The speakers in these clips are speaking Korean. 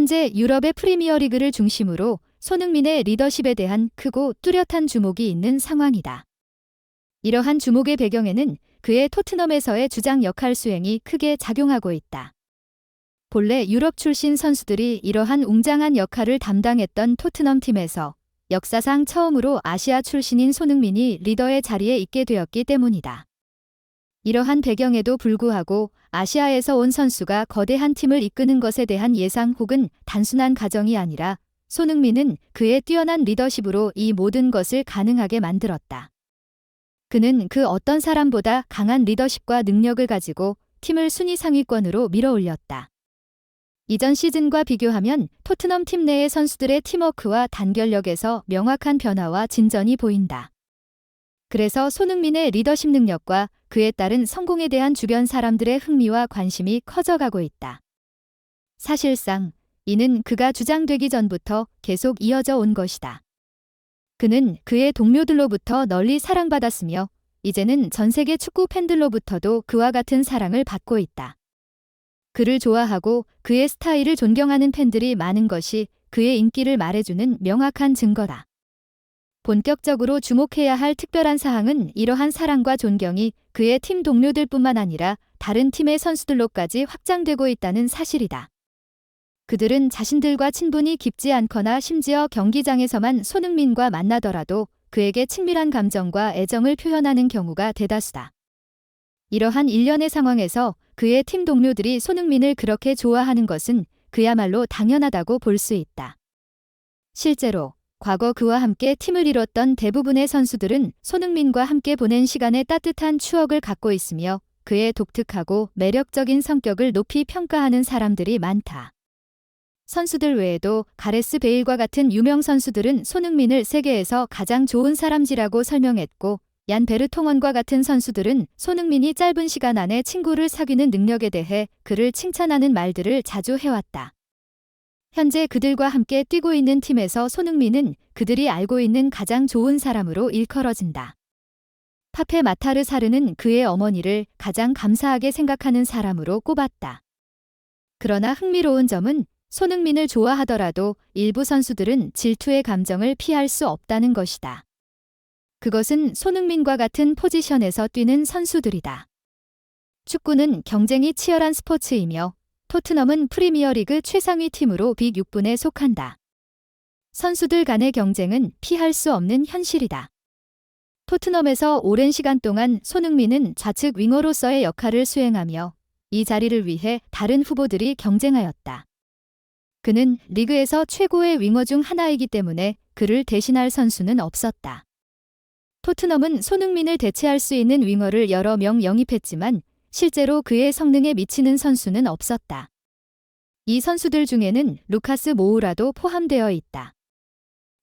현재 유럽의 프리미어리그를 중심으로 손흥민의 리더십에 대한 크고 뚜렷한 주목이 있는 상황이다. 이러한 주목의 배경에는 그의 토트넘에서의 주장 역할 수행이 크게 작용하고 있다. 본래 유럽 출신 선수들이 이러한 웅장한 역할을 담당했던 토트넘 팀에서 역사상 처음으로 아시아 출신인 손흥민이 리더의 자리에 있게 되었기 때문이다. 이러한 배경에도 불구하고 아시아에서 온 선수가 거대한 팀을 이끄는 것에 대한 예상 혹은 단순한 가정이 아니라 손흥민은 그의 뛰어난 리더십으로 이 모든 것을 가능하게 만들었다. 그는 그 어떤 사람보다 강한 리더십과 능력을 가지고 팀을 순위 상위권으로 밀어 올렸다. 이전 시즌과 비교하면 토트넘 팀 내의 선수들의 팀워크와 단결력에서 명확한 변화와 진전이 보인다. 그래서 손흥민의 리더십 능력과 그에 따른 성공에 대한 주변 사람들의 흥미와 관심이 커져가고 있다. 사실상 이는 그가 주장되기 전부터 계속 이어져 온 것이다. 그는 그의 동료들로부터 널리 사랑받았으며 이제는 전 세계 축구 팬들로부터도 그와 같은 사랑을 받고 있다. 그를 좋아하고 그의 스타일을 존경하는 팬들이 많은 것이 그의 인기를 말해주는 명확한 증거다. 본격적으로 주목해야 할 특별한 사항은 이러한 사랑과 존경이 그의 팀 동료들뿐만 아니라 다른 팀의 선수들로까지 확장되고 있다는 사실이다. 그들은 자신들과 친분이 깊지 않거나 심지어 경기장에서만 손흥민과 만나더라도 그에게 친밀한 감정과 애정을 표현하는 경우가 대다수다. 이러한 일련의 상황에서 그의 팀 동료들이 손흥민을 그렇게 좋아하는 것은 그야말로 당연하다고 볼 수 있다. 실제로 과거 그와 함께 팀을 이뤘던 대부분의 선수들은 손흥민과 함께 보낸 시간에 따뜻한 추억을 갖고 있으며 그의 독특하고 매력적인 성격을 높이 평가하는 사람들이 많다. 선수들 외에도 가레스 베일과 같은 유명 선수들은 손흥민을 세계에서 가장 좋은 사람지라고 설명했고 얀 베르통원과 같은 선수들은 손흥민이 짧은 시간 안에 친구를 사귀는 능력에 대해 그를 칭찬하는 말들을 자주 해왔다. 현재 그들과 함께 뛰고 있는 팀에서 손흥민은 그들이 알고 있는 가장 좋은 사람으로 일컬어진다. 파페 마타르 사르는 그의 어머니를 가장 감사하게 생각하는 사람으로 꼽았다. 그러나 흥미로운 점은 손흥민을 좋아하더라도 일부 선수들은 질투의 감정을 피할 수 없다는 것이다. 그것은 손흥민과 같은 포지션에서 뛰는 선수들이다. 축구는 경쟁이 치열한 스포츠이며 토트넘은 프리미어리그 최상위 팀으로 빅 6분에 속한다. 선수들 간의 경쟁은 피할 수 없는 현실이다. 토트넘에서 오랜 시간 동안 손흥민은 좌측 윙어로서의 역할을 수행하며 이 자리를 위해 다른 후보들이 경쟁하였다. 그는 리그에서 최고의 윙어 중 하나이기 때문에 그를 대신할 선수는 없었다. 토트넘은 손흥민을 대체할 수 있는 윙어를 여러 명 영입했지만 실제로 그의 성능에 미치는 선수는 없었다. 이 선수들 중에는 루카스 모우라도 포함되어 있다.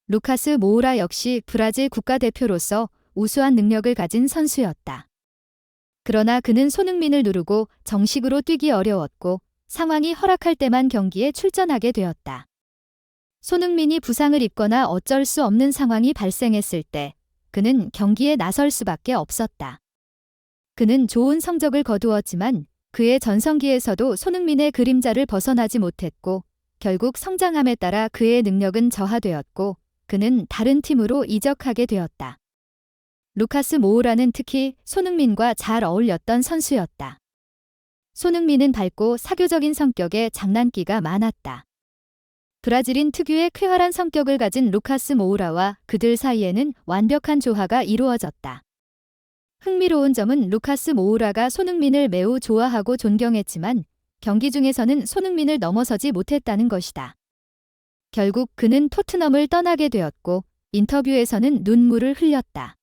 루카스 모우라 역시 브라질 국가대표로서 우수한 능력을 가진 선수였다. 그러나 그는 손흥민을 누르고 정식으로 뛰기 어려웠고 상황이 허락할 때만 경기에 출전하게 되었다. 손흥민이 부상을 입거나 어쩔 수 없는 상황이 발생했을 때 그는 경기에 나설 수밖에 없었다. 그는 좋은 성적을 거두었지만 그의 전성기에서도 손흥민의 그림자를 벗어나지 못했고 결국 성장함에 따라 그의 능력은 저하되었고 그는 다른 팀으로 이적하게 되었다. 루카스 모우라는 특히 손흥민과 잘 어울렸던 선수였다. 손흥민은 밝고 사교적인 성격에 장난기가 많았다. 브라질인 특유의 쾌활한 성격을 가진 루카스 모우라와 그들 사이에는 완벽한 조화가 이루어졌다. 흥미로운 점은 루카스 모우라가 손흥민을 매우 좋아하고 존경했지만 경기 중에서는 손흥민을 넘어서지 못했다는 것이다. 결국 그는 토트넘을 떠나게 되었고 인터뷰에서는 눈물을 흘렸다.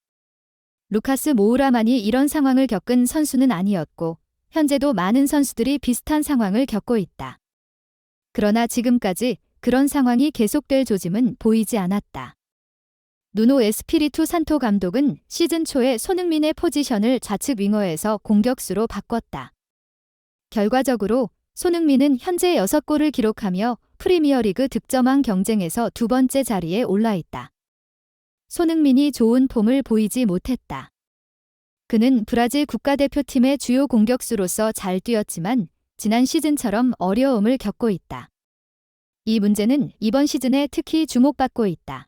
루카스 모우라만이 이런 상황을 겪은 선수는 아니었고 현재도 많은 선수들이 비슷한 상황을 겪고 있다. 그러나 지금까지 그런 상황이 계속될 조짐은 보이지 않았다. 누노 에스피리투 산토 감독은 시즌 초에 손흥민의 포지션을 좌측 윙어에서 공격수로 바꿨다. 결과적으로 손흥민은 현재 6골을 기록하며 프리미어리그 득점왕 경쟁에서 두 번째 자리에 올라 있다. 손흥민이 좋은 폼을 보이지 못했다. 그는 브라질 국가대표팀의 주요 공격수로서 잘 뛰었지만 지난 시즌처럼 어려움을 겪고 있다. 이 문제는 이번 시즌에 특히 주목받고 있다.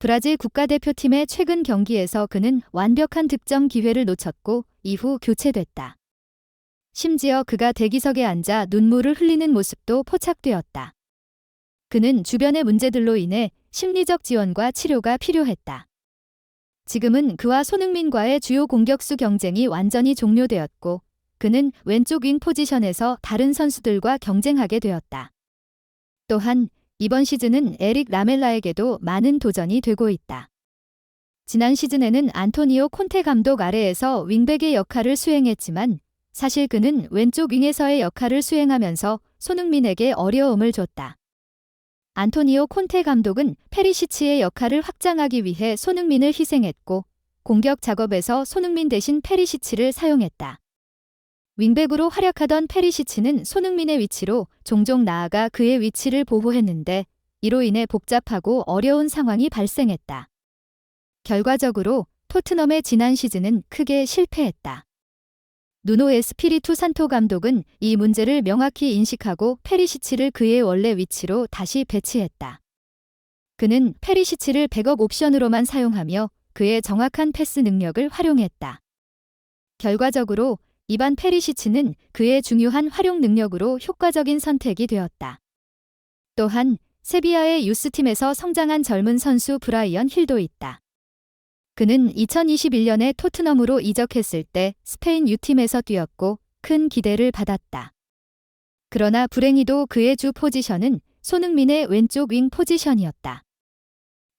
브라질 국가대표팀의 최근 경기에서 그는 완벽한 득점 기회를 놓쳤고 이후 교체됐다. 심지어 그가 대기석에 앉아 눈물을 흘리는 모습도 포착되었다. 그는 주변의 문제들로 인해 심리적 지원과 치료가 필요했다. 지금은 그와 손흥민과의 주요 공격수 경쟁이 완전히 종료되었고 그는 왼쪽 윙 포지션에서 다른 선수들과 경쟁하게 되었다. 또한 이번 시즌은 에릭 라멜라에게도 많은 도전이 되고 있다. 지난 시즌에는 안토니오 콘테 감독 아래에서 윙백의 역할을 수행했지만 사실 그는 왼쪽 윙에서의 역할을 수행하면서 손흥민에게 어려움을 줬다. 안토니오 콘테 감독은 페리시치의 역할을 확장하기 위해 손흥민을 희생했고 공격 작업에서 손흥민 대신 페리시치를 사용했다. 윙백으로 활약하던 페리시치는 손흥민의 위치로 종종 나아가 그의 위치를 보호했는데 이로 인해 복잡하고 어려운 상황이 발생했다. 결과적으로 토트넘의 지난 시즌은 크게 실패했다. 누노 에스피리투 산토 감독은 이 문제를 명확히 인식하고 페리시치를 그의 원래 위치로 다시 배치했다. 그는 페리시치를 백업 옵션으로만 사용하며 그의 정확한 패스 능력을 활용했다. 결과적으로 이반 페리시치는 그의 중요한 활용 능력으로 효과적인 선택이 되었다. 또한 세비야의 유스팀에서 성장한 젊은 선수 브라이언 힐도 있다. 그는 2021년에 토트넘으로 이적했을 때 스페인 U팀에서 뛰었고 큰 기대를 받았다. 그러나 불행히도 그의 주 포지션은 손흥민의 왼쪽 윙 포지션이었다.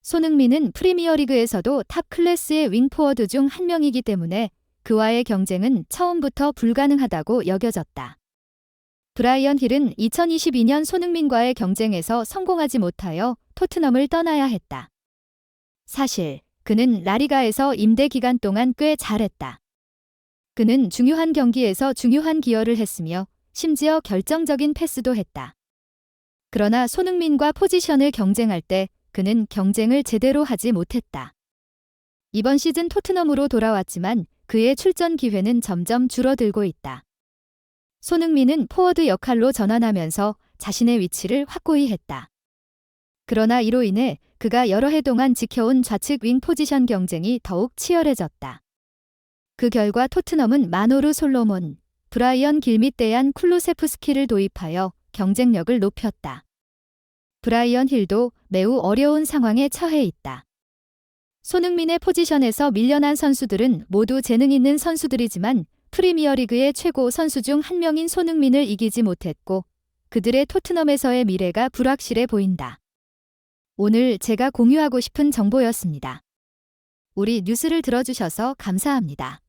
손흥민은 프리미어리그에서도 탑 클래스의 윙포워드 중 한 명이기 때문에 그와의 경쟁은 처음부터 불가능하다고 여겨졌다. 브라이언 힐은 2022년 손흥민과의 경쟁에서 성공하지 못하여 토트넘을 떠나야 했다. 사실 그는 라리가에서 임대 기간 동안 꽤 잘했다. 그는 중요한 경기에서 중요한 기여를 했으며 심지어 결정적인 패스도 했다. 그러나 손흥민과 포지션을 경쟁할 때 그는 경쟁을 제대로 하지 못했다. 이번 시즌 토트넘으로 돌아왔지만 그의 출전 기회는 점점 줄어들고 있다. 손흥민은 포워드 역할로 전환하면서 자신의 위치를 확고히 했다. 그러나 이로 인해 그가 여러 해 동안 지켜온 좌측 윙 포지션 경쟁이 더욱 치열해졌다. 그 결과 토트넘은 마노르 솔로몬, 브라이언 길밑 대한 쿨루세프스키를 도입하여 경쟁력을 높였다. 브라이언 힐도 매우 어려운 상황에 처해 있다. 손흥민의 포지션에서 밀려난 선수들은 모두 재능 있는 선수들이지만 프리미어리그의 최고 선수 중 한 명인 손흥민을 이기지 못했고 그들의 토트넘에서의 미래가 불확실해 보인다. 오늘 제가 공유하고 싶은 정보였습니다. 우리 뉴스를 들어주셔서 감사합니다.